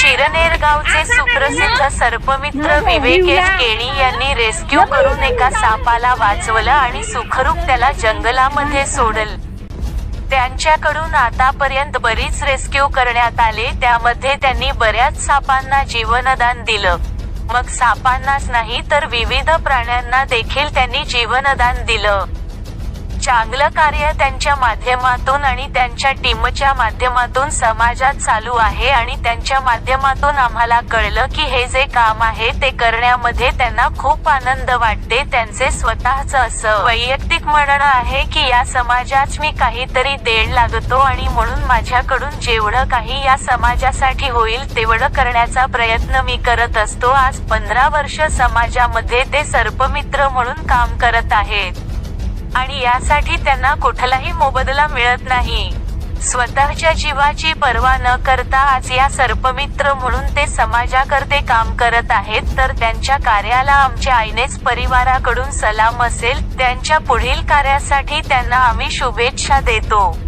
चिरनेर गावचे सुप्रसिद्ध सर्पमित्र विवेकेश केणी यांनी रेस्क्यू करून एका सापाला वाचवलं आणि सुखरूप त्याला जंगलामध्ये सोडल. त्यांच्याकडून आतापर्यंत बरीच रेस्क्यू करण्यात आले त्यामध्ये त्यांनी बऱ्याच सापांना जीवनदान दिलं. मग सापांनाच नाही तर विविध प्राण्यांना देखील त्यांनी जीवनदान दिलं. चांगलं कार्य त्यांच्या माध्यमातून आणि त्यांच्या टीमच्या माध्यमातून समाजात चालू आहे आणि त्यांच्या माध्यमातून आम्हाला कळलं की हे जे काम आहे ते करण्यामध्ये त्यांना खूप आनंद वाटते त्यांचे स्वतःच असं वैयक्तिक म्हणणं आहे की या समाजात मी काहीतरी देण लागतो आणि म्हणून माझ्याकडून जेवढं काही या समाजासाठी होईल तेवढं करण्याचा प्रयत्न मी करत असतो. आज पंधरा वर्ष समाजामध्ये ते सर्पमित्र म्हणून काम करत आहेत. आणि यासाठी त्यांना कुठलाही मोबदला मिळत नाही. स्वतःच्या जीवाची पर्वा न करता आज या सर्पमित्र म्हणून ते समाजाकरते काम करत आहेत तर त्यांच्या कार्याला आमच्या आईनेच परिवाराकडून सलाम असेल त्यांच्या पुढील कार्यासाठी त्यांना आम्ही शुभेच्छा देतो.